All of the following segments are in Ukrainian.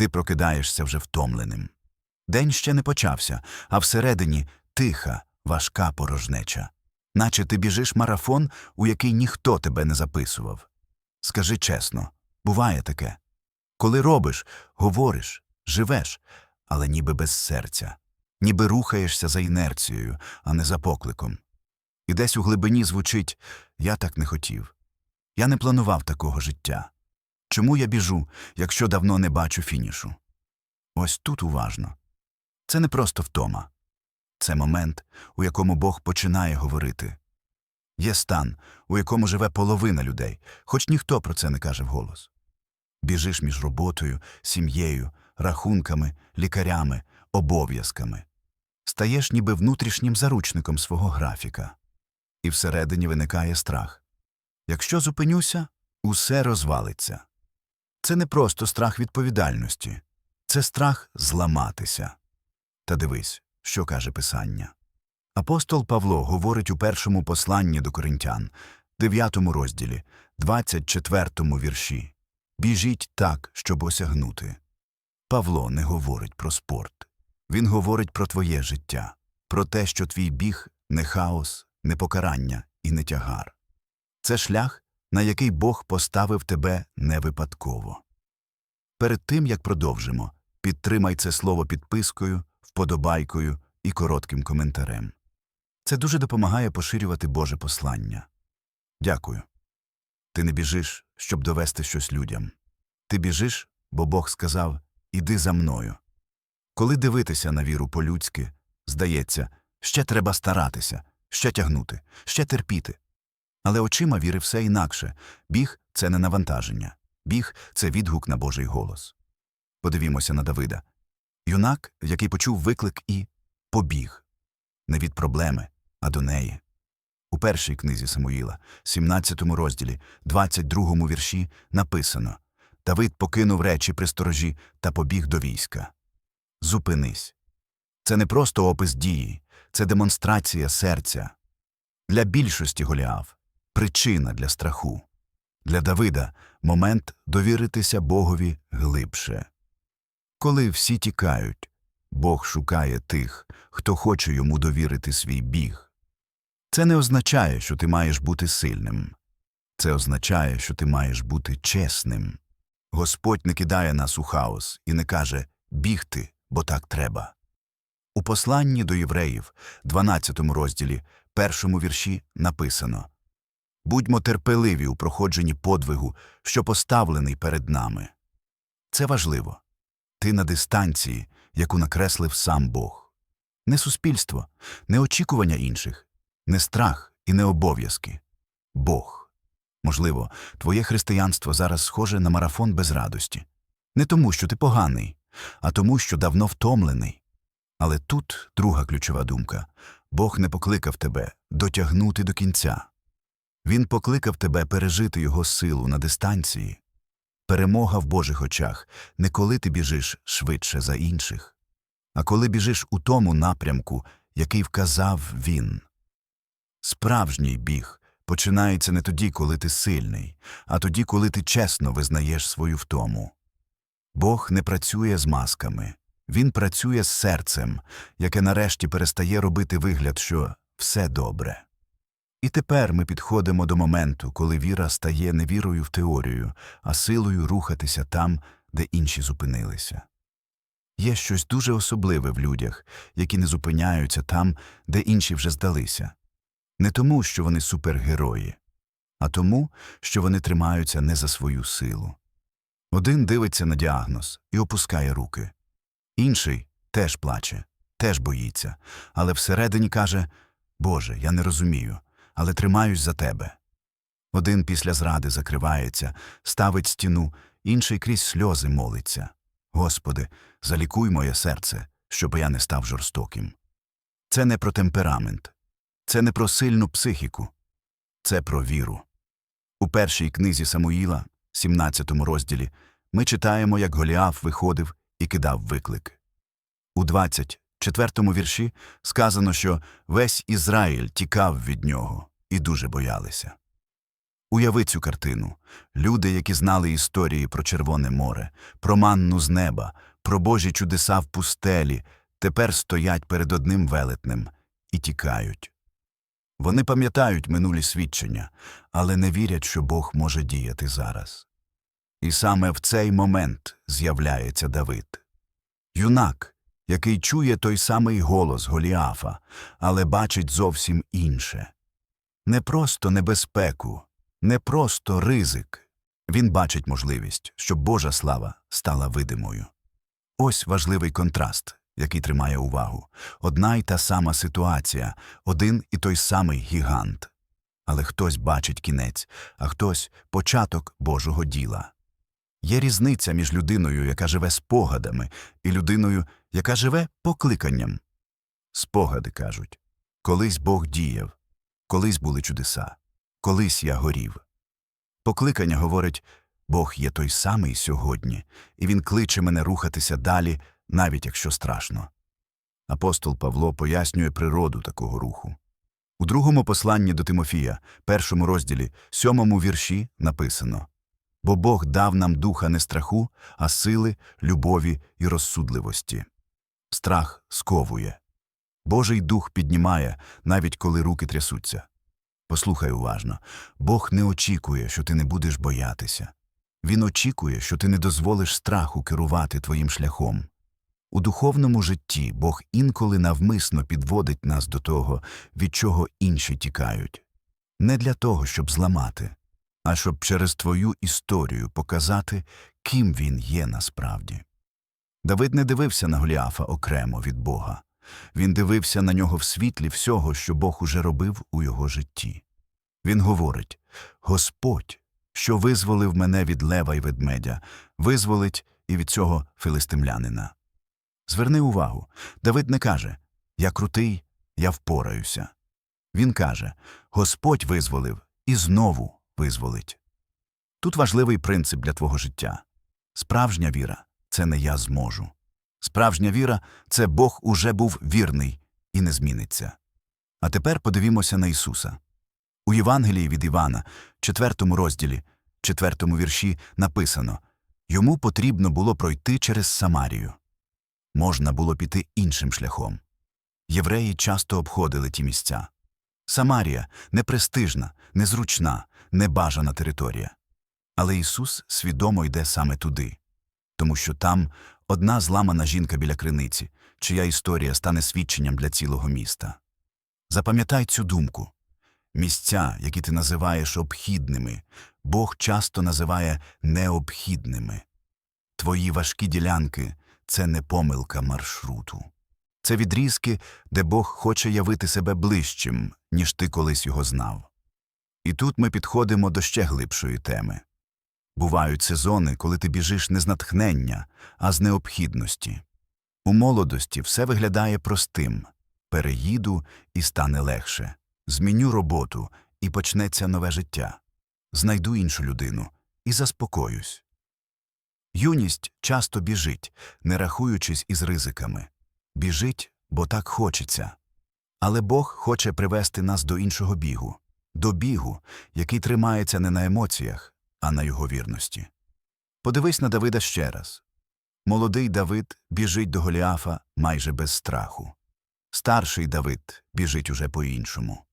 Ти прокидаєшся вже втомленим. День ще не почався, а всередині тиха, важка порожнеча. Наче ти біжиш марафон, у який ніхто тебе не записував. Скажи чесно, буває таке. Коли робиш, говориш, живеш, але ніби без серця, ніби рухаєшся за інерцією, а не за покликом. І десь у глибині звучить Я так не хотів. Я не планував такого життя. Чому я біжу, якщо давно не бачу фінішу? Ось тут уважно. Це не просто втома. Це момент, у якому Бог починає говорити. Є стан, у якому живе половина людей, хоч ніхто про це не каже вголос. Біжиш між роботою, сім'єю, рахунками, лікарями, обов'язками. Стаєш ніби внутрішнім заручником свого графіка. І всередині виникає страх. Якщо зупинюся, усе розвалиться. Це не просто страх відповідальності, це страх зламатися. Та дивись, що каже Писання. Апостол Павло говорить у першому посланні до коринтян, 9 розділі, 24 вірші Біжіть так, щоб осягнути. Павло не говорить про спорт. Він говорить про твоє життя, про те, що твій біг не хаос, не покарання і не тягар. Це шлях, на який Бог поставив тебе не випадково. Перед тим, як продовжимо, підтримай це слово підпискою, вподобайкою і коротким коментарем. Це дуже допомагає поширювати Боже послання. Дякую. Ти не біжиш, щоб довести щось людям. Ти біжиш, бо Бог сказав Іди за мною. Коли дивитися на віру по-людськи, здається, ще треба старатися, ще тягнути, ще терпіти. Але очима віри все інакше біг це не навантаження, біг це відгук на Божий голос. Подивімося на Давида юнак, який почув виклик і побіг не від проблеми, а до неї. У першій книзі Самуїла, 17 розділі, 22 вірші написано Давид покинув речі при сторожі та побіг до війська. Зупинись. Це не просто опис дії, це демонстрація серця. Для більшості Голіаф причина для страху. Для Давида момент довіритися Богові глибше. Коли всі тікають, Бог шукає тих, хто хоче йому довірити свій біг. Це не означає, що ти маєш бути сильним. Це означає, що ти маєш бути чесним. Господь не кидає нас у хаос і не каже бігти, бо так треба. У посланні до євреїв, 12 розділі, першому вірші написано Будьмо терпеливі у проходженні подвигу, що поставлений перед нами. Це важливо. Ти на дистанції, яку накреслив сам Бог. Не суспільство, не очікування інших, не страх і не обов'язки. Бог. Можливо, твоє християнство зараз схоже на марафон без радості. Не тому, що ти поганий, а тому, що давно втомлений. Але тут друга ключова думка Бог не покликав тебе дотягнути до кінця. Він покликав тебе пережити його силу на дистанції. Перемога в Божих очах не коли ти біжиш швидше за інших, а коли біжиш у тому напрямку, який вказав він. Справжній біг починається не тоді, коли ти сильний, а тоді, коли ти чесно визнаєш свою втому. Бог не працює з масками, він працює з серцем, яке нарешті перестає робити вигляд, що все добре. І тепер ми підходимо до моменту, коли віра стає не вірою в теорію, а силою рухатися там, де інші зупинилися. Є щось дуже особливе в людях, які не зупиняються там, де інші вже здалися. Не тому, що вони супергерої, а тому, що вони тримаються не за свою силу. Один дивиться на діагноз і опускає руки. Інший теж плаче, теж боїться, але всередині каже Боже, я не розумію, але тримаюсь за тебе. Один після зради закривається, ставить стіну, інший крізь сльози молиться. Господи, залікуй моє серце, щоб я не став жорстоким. Це не про темперамент, це не про сильну психіку, це про віру. У першій книзі Самуїла, 17 розділі, ми читаємо, як Голіаф виходив і кидав виклик. У 24 вірші сказано, що весь Ізраїль тікав від нього і дуже боялися. Уяви цю картину. Люди, які знали історії про Червоне море, про манну з неба, про Божі чудеса в пустелі, тепер стоять перед одним велетнем і тікають. Вони пам'ятають минулі свідчення, але не вірять, що Бог може діяти зараз. І саме в цей момент з'являється Давид. Юнак, який чує той самий голос Голіафа, але бачить зовсім інше. Не просто небезпеку, не просто ризик. Він бачить можливість, щоб Божа слава стала видимою. Ось важливий контраст, який тримає увагу. Одна й та сама ситуація, один і той самий гігант. Але хтось бачить кінець, а хтось початок Божого діла. Є різниця між людиною, яка живе спогадами, і людиною, яка живе покликанням. Спогади кажуть колись Бог діяв, колись були чудеса, колись я горів. Покликання говорить Бог є той самий сьогодні, і Він кличе мене рухатися далі, навіть якщо страшно. Апостол Павло пояснює природу такого руху. У другому посланні до Тимофія, першому розділі, сьомому вірші написано Бо Бог дав нам духа не страху, а сили, любові і розсудливості. Страх сковує. Божий дух піднімає, навіть коли руки трясуться. Послухай уважно Бог не очікує, що ти не будеш боятися. Він очікує, що ти не дозволиш страху керувати твоїм шляхом. У духовному житті Бог інколи навмисно підводить нас до того, від чого інші тікають. Не для того, щоб зламати, а щоб через твою історію показати, ким він є насправді. Давид не дивився на Голіафа окремо від Бога. Він дивився на нього в світлі всього, що Бог уже робив у його житті. Він говорить Господь, що визволив мене від лева й ведмедя, визволить і від цього филистимлянина. Зверни увагу, Давид не каже Я крутий, я впораюся. Він каже Господь визволив і знову визволить. Тут важливий принцип для твого життя. Справжня віра це не я зможу. Справжня віра це Бог уже був вірний і не зміниться. А тепер подивімося на Ісуса. У Євангелії від Івана, четвертому розділі, четвертому вірші написано Йому потрібно було пройти через Самарію. Можна було піти іншим шляхом. Євреї часто обходили ті місця. Самарія непрестижна, незручна, небажана територія. Але Ісус свідомо йде саме туди, тому що там одна зламана жінка біля криниці, чия історія стане свідченням для цілого міста. Запам'ятай цю думку. Місця, які ти називаєш обхідними, Бог часто називає необхідними. Твої важкі ділянки це не помилка маршруту. Це відрізки, де Бог хоче явити себе ближчим, ніж ти колись його знав. І тут ми підходимо до ще глибшої теми. Бувають сезони, коли ти біжиш не з натхнення, а з необхідності. У молодості все виглядає простим переїду і стане легше, зміню роботу і почнеться нове життя, знайду іншу людину і заспокоюсь. Юність часто біжить, не рахуючись із ризиками. Біжить, бо так хочеться. Але Бог хоче привести нас до іншого бігу, до бігу, який тримається не на емоціях, а на його вірності. Подивись на Давида ще раз. Молодий Давид біжить до Голіафа майже без страху. Старший Давид біжить уже по-іншому.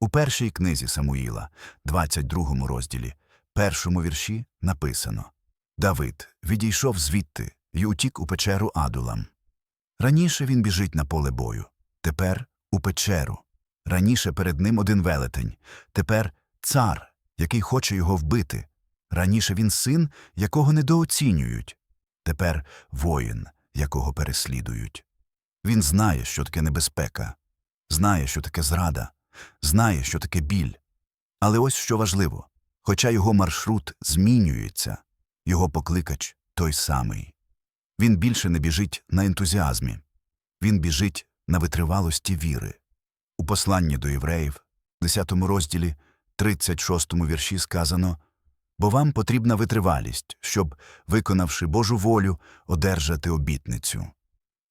У першій книзі Самуїла, 22 розділі, першому вірші написано Давид відійшов звідти й утік у печеру Адулам. Раніше він біжить на поле бою, тепер у печеру. Раніше перед ним один велетень, тепер цар, який хоче його вбити. Раніше він син, якого недооцінюють, тепер воїн, якого переслідують. Він знає, що таке небезпека, знає, що таке зрада, знає, що таке біль. Але ось що важливо хоча його маршрут змінюється, його покликач той самий. Він більше не біжить на ентузіазмі, він біжить на витривалості віри. У посланні до євреїв, 10 розділі, 36 вірші сказано Бо вам потрібна витривалість, щоб, виконавши Божу волю, одержати обітницю.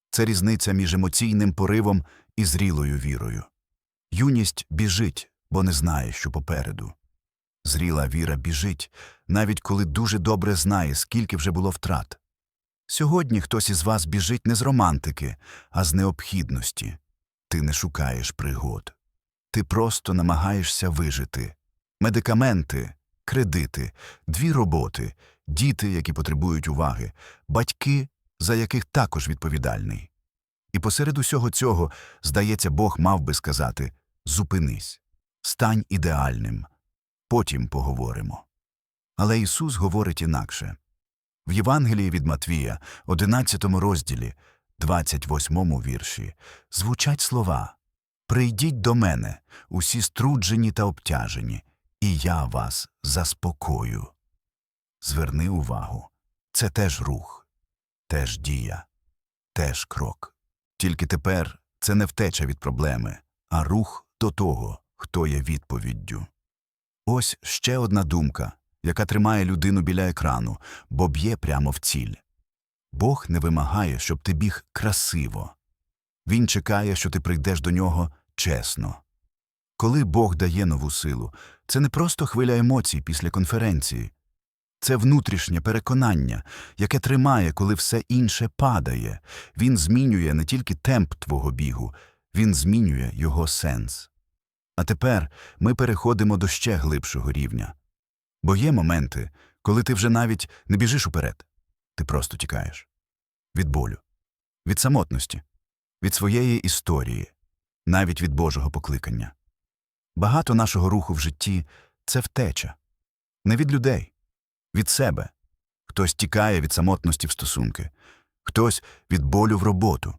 Це різниця між емоційним поривом і зрілою вірою. Юність біжить, бо не знає, що попереду. Зріла віра біжить, навіть коли дуже добре знає, скільки вже було втрат. Сьогодні хтось із вас біжить не з романтики, а з необхідності. Ти не шукаєш пригод. Ти просто намагаєшся вижити. Медикаменти, кредити, дві роботи, діти, які потребують уваги, батьки, за яких також відповідальний. І посеред усього цього, здається, Бог мав би сказати зупинись, стань ідеальним, потім поговоримо. Але Ісус говорить інакше. В Євангелії від Матвія, 11 розділі, 28 вірші, звучать слова Прийдіть до мене, усі струджені та обтяжені, і я вас заспокою. Зверни увагу, це теж рух, теж дія, теж крок. Тільки тепер це не втеча від проблеми, а рух до того, хто є відповіддю. Ось ще одна думка, яка тримає людину біля екрану, бо б'є прямо в ціль. Бог не вимагає, щоб ти біг красиво. Він чекає, що ти прийдеш до нього чесно. Коли Бог дає нову силу, це не просто хвиля емоцій після конференції. Це внутрішнє переконання, яке тримає, коли все інше падає. Він змінює не тільки темп твого бігу, він змінює його сенс. А тепер ми переходимо до ще глибшого рівня. Бо є моменти, коли ти вже навіть не біжиш уперед, ти просто тікаєш від болю, від самотності, від своєї історії, навіть від Божого покликання. Багато нашого руху в житті це втеча, не від людей, від себе. Хтось тікає від самотності в стосунки, хтось від болю в роботу,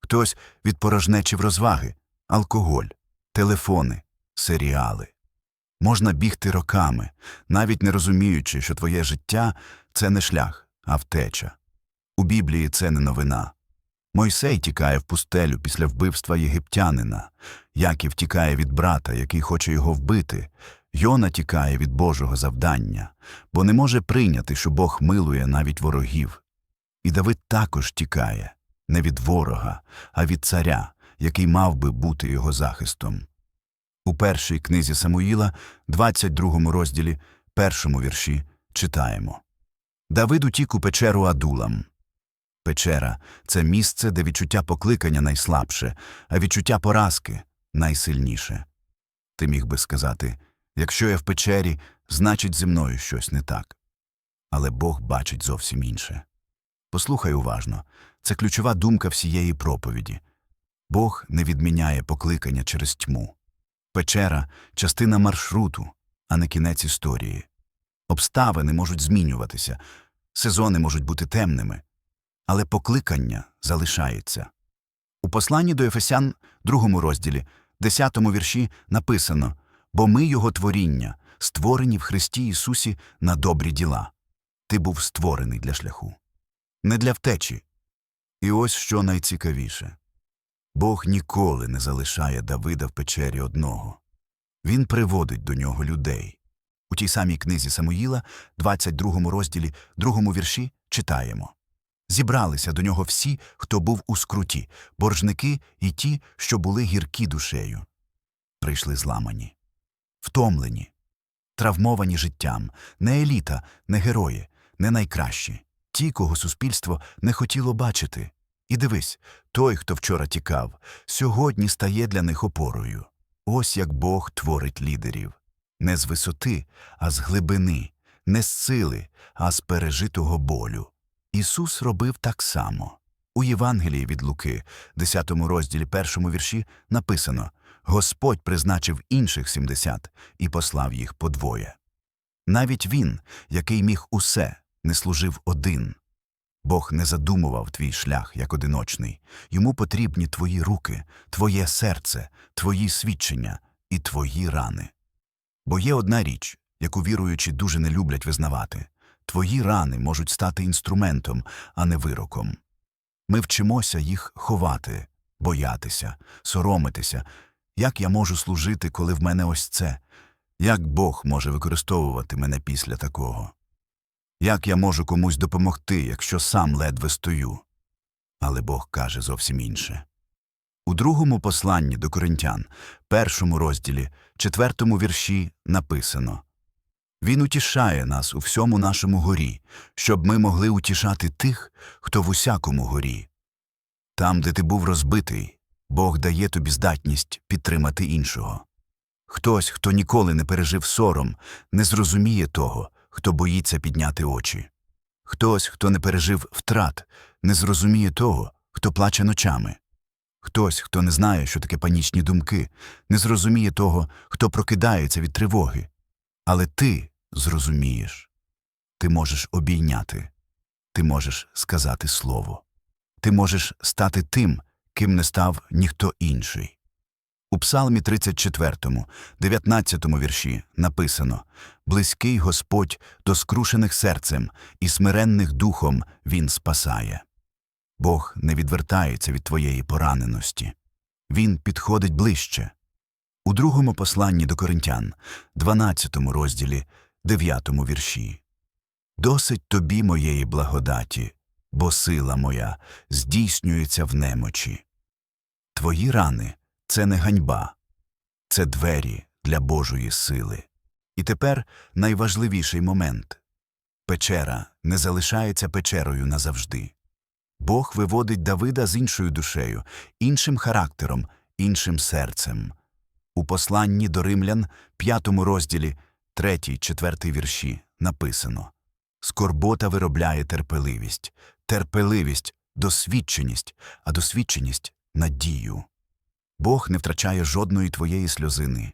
хтось від порожнечі в розваги, алкоголь, телефони, серіали. Можна бігти роками, навіть не розуміючи, що твоє життя це не шлях, а втеча. У Біблії це не новина. Мойсей тікає в пустелю після вбивства єгиптянина, Яків тікає від брата, який хоче його вбити, Йона тікає від Божого завдання, бо не може прийняти, що Бог милує навіть ворогів. І Давид також тікає не від ворога, а від царя, який мав би бути його захистом. У першій книзі Самуїла, 22 розділі, першому вірші, читаємо Давид утік у печеру Адулам. Печера це місце, де відчуття покликання найслабше, а відчуття поразки найсильніше. Ти міг би сказати якщо я в печері, значить зі мною щось не так. Але Бог бачить зовсім інше. Послухай уважно це ключова думка всієї проповіді. Бог не відміняє покликання через тьму. Печера частина маршруту, а не кінець історії. Обставини можуть змінюватися, сезони можуть бути темними, але покликання залишається. У посланні до Ефесян, другому розділі, десятому вірші написано Бо ми його творіння, створені в Христі Ісусі на добрі діла. Ти був створений для шляху, не для втечі. І ось що найцікавіше Бог ніколи не залишає Давида в печері одного. Він приводить до нього людей. У тій самій книзі Самуїла, 22 розділі, другому вірші, читаємо Зібралися до нього всі, хто був у скруті, боржники і ті, що були гіркі душею. Прийшли зламані, втомлені, травмовані життям, не еліта, не герої, не найкращі, ті, кого суспільство не хотіло бачити. І дивись, той, хто вчора тікав, сьогодні стає для них опорою. Ось як Бог творить лідерів не з висоти, а з глибини, не з сили, а з пережитого болю. Ісус робив так само. У Євангелії від Луки, 10 розділі, першому вірші, написано Господь призначив інших сімдесят і послав їх подвоє. Навіть він, який міг усе, не служив один. Бог не задумував твій шлях як одиночний. Йому потрібні твої руки, твоє серце, твої свідчення і твої рани. Бо є одна річ, яку віруючі дуже не люблять визнавати твої рани можуть стати інструментом, а не вироком. Ми вчимося їх ховати, боятися, соромитися. Як я можу служити, коли в мене ось це? Як Бог може використовувати мене після такого? Як я можу комусь допомогти, якщо сам ледве стою? Але Бог каже зовсім інше. У другому посланні до коринтян, першому розділі, четвертому вірші написано Він утішає нас у всьому нашому горі, щоб ми могли утішати тих, хто в усякому горі. Там, де ти був розбитий, Бог дає тобі здатність підтримати іншого. Хтось, хто ніколи не пережив сором, не зрозуміє того, хто боїться підняти очі. Хтось, хто не пережив втрат, не зрозуміє того, хто плаче ночами. Хтось, хто не знає, що таке панічні думки, не зрозуміє того, хто прокидається від тривоги. Але ти зрозумієш. Ти можеш обійняти, ти можеш сказати слово, ти можеш стати тим, ким не став ніхто інший. У Псалмі 34, 19 вірші написано Близький Господь до скрушених серцем і смиренних духом Він спасає. Бог не відвертається від твоєї пораненості. Він підходить ближче. У другому посланні до Коринтян, 12 розділі, 9 вірші. Досить тобі моєї благодаті, бо сила моя здійснюється в немочі. Твої рани це не ганьба, це двері для Божої сили. І тепер найважливіший момент печера не залишається печерою назавжди. Бог виводить Давида з іншою душею, іншим характером, іншим серцем. У посланні до римлян, п'ятому розділі, третій, четвертий вірші, написано Скорбота виробляє терпеливість, терпеливість досвідченість, а досвідченість надію. Бог не втрачає жодної твоєї сльозини,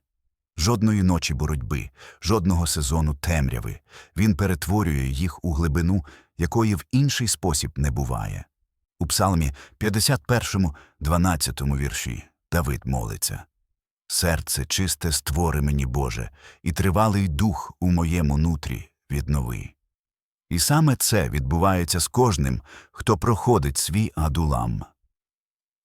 жодної ночі боротьби, жодного сезону темряви. Він перетворює їх у глибину, якої в інший спосіб не буває. У Псалмі 51, 12 вірші Давид молиться Серце чисте створи мені, Боже, і тривалий дух у моєму нутрі віднови. І саме це відбувається з кожним, хто проходить свій адулам.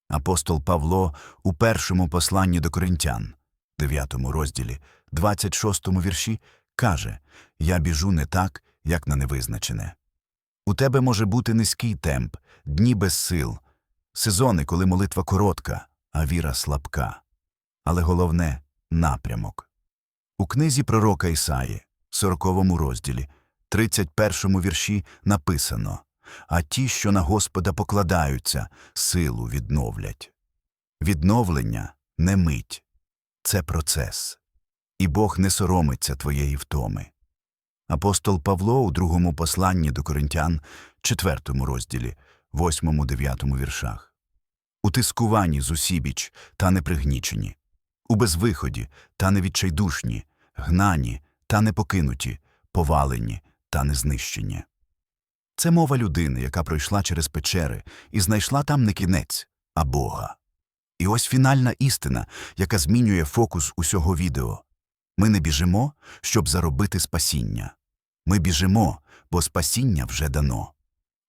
Апостол Павло у першому посланні до коринтян, 9 розділі, 26 вірші, каже Я біжу не так, як на невизначене. У тебе може бути низький темп, дні без сил, сезони, коли молитва коротка, а віра слабка. Але головне напрямок. У книзі пророка Ісаї, 40 розділі, 31 вірші написано А ті, що на Господа покладаються, силу відновлять. Відновлення не мить, це процес. І Бог не соромиться твоєї втоми. Апостол Павло у другому посланні до коринтян, 4 розділі, 8-9 віршах. У тискуванні зусібіч та непригнічені, у безвиході та невідчайдушні, гнані та непокинуті, повалені та незнищені. Це мова людини, яка пройшла через печери і знайшла там не кінець, а Бога. І ось фінальна істина, яка змінює фокус усього відео. Ми не біжимо, щоб заробити спасіння. Ми біжимо, бо спасіння вже дано.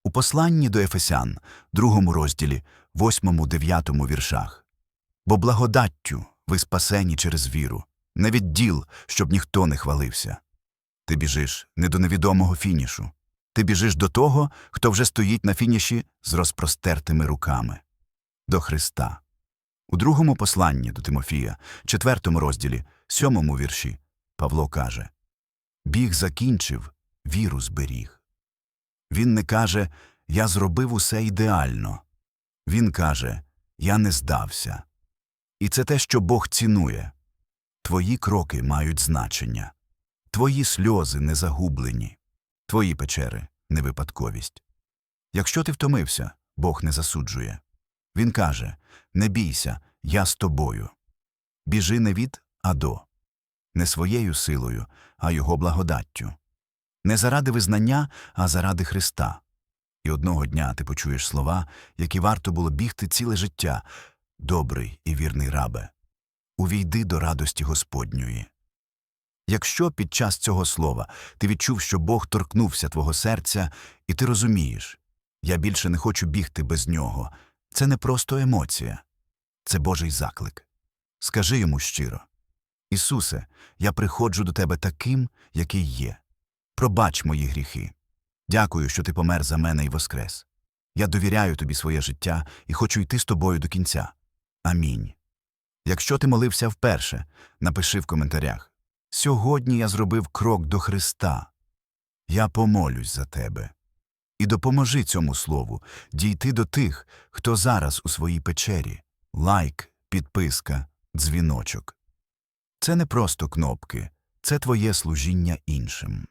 У посланні до Ефесян, другому розділі, 8-9 віршах. Бо благодаттю ви спасені через віру, не від діл, щоб ніхто не хвалився. Ти біжиш не до невідомого фінішу. Ти біжиш до того, хто вже стоїть на фініші з розпростертими руками. До Христа. У другому посланні до Тимофія, четвертому розділі, сьомому вірші, Павло каже Біг закінчив, віру зберіг. Він не каже Я зробив усе ідеально. Він каже Я не здався. І це те, що Бог цінує. Твої кроки мають значення. Твої сльози не загублені, твої печери не випадковість. Якщо ти втомився, Бог не засуджує. Він каже Не бійся, я з тобою. Біжи не від, а до, не своєю силою, а його благодаттю. Не заради визнання, а заради Христа. І одного дня ти почуєш слова, які варто було бігти ціле життя добрий і вірний рабе. Увійди до радості Господньої. Якщо під час цього слова ти відчув, що Бог торкнувся твого серця, і ти розумієш, я більше не хочу бігти без нього, це не просто емоція, це Божий заклик. Скажи йому щиро Ісусе, я приходжу до тебе таким, який є. Пробач мої гріхи. Дякую, що ти помер за мене і воскрес. Я довіряю тобі своє життя і хочу йти з тобою до кінця. Амінь. Якщо ти молився вперше, напиши в коментарях Сьогодні я зробив крок до Христа. Я помолюсь за тебе. І допоможи цьому слову дійти до тих, хто зараз у своїй печері. Лайк, підписка, дзвіночок. Це не просто кнопки, це твоє служіння іншим.